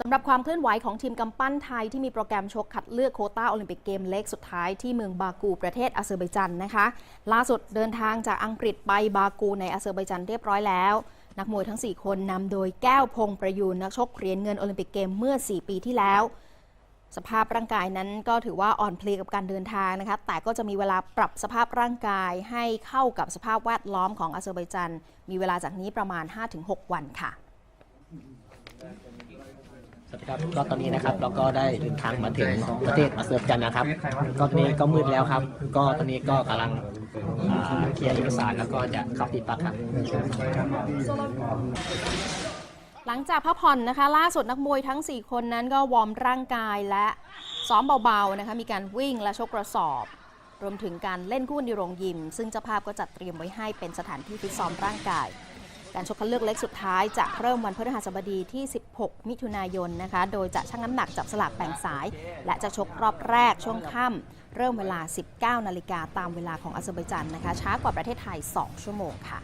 สำหรับความเคลื่อนไหวของทีมกำปั้นไทยที่มีโปรแกรมชกคัดเลือกโคต้าโอลิมปิกเกมเล็กสุดท้ายที่เมืองบากูประเทศอาเซอร์ไบจันนะคะ ล่าสุดเดินทางจากอังกฤษไปบากูในอาเซอร์ไบจันเรียบร้อยแล้ว นักมวยทั้ง 4 คนนำโดยแก้วพงประยูนนักชกเหรียญเงินโอลิมปิกเกมเมื่อ 4 ปีที่แล้ว สภาพร่างกายนั้นก็ถือว่าอ่อนเพลียกับการเดินทางนะคะแต่ก็จะมีเวลาปรับสภาพร่างกายให้เข้ากับสภาพแวดล้อมของอาเซอร์ไบจันมีเวลาจากนี้ประมาณ 5-6 วันค่ะ สวัสดีครับก็ตอนนี้นะครับเราก็ได้เดินทางมาถึงประเทศอาเซอร์ไบจานนะครับ ก็ตอนนี้ก็มืดแล้วครับ ก็ตอนนี้ก็กำลังอ่าเคลียร์เอกสารแล้วก็จะเข้าติดปักครับ หลังจากพักผ่อนนะคะ ล่าสุดนักมวยทั้ง 4 คนนั้นก็วอร์มร่างกายและซ้อมเบาๆนะคะ มีการวิ่งและชกกระสอบ รวมถึงการเล่นคู่ในโรงยิม ซึ่งเจ้าภาพก็จัดเตรียมไว้ให้เป็นสถานที่ฟิตซ้อมร่างกาย การชกคัดเลือกเล็กสุดท้ายจะเริ่มวันพฤหัสบดีที่ 16 มิถุนายนนะคะ โดยจะชั่งน้ำหนักจับสลากแบ่งสาย และจะชกรอบแรกช่วงค่ำเริ่มเวลา 19 นาฬิกาตามเวลาของอาเซอร์ไบจันนะคะ ช้ากว่าประเทศไทย 2 ชั่วโมงค่ะ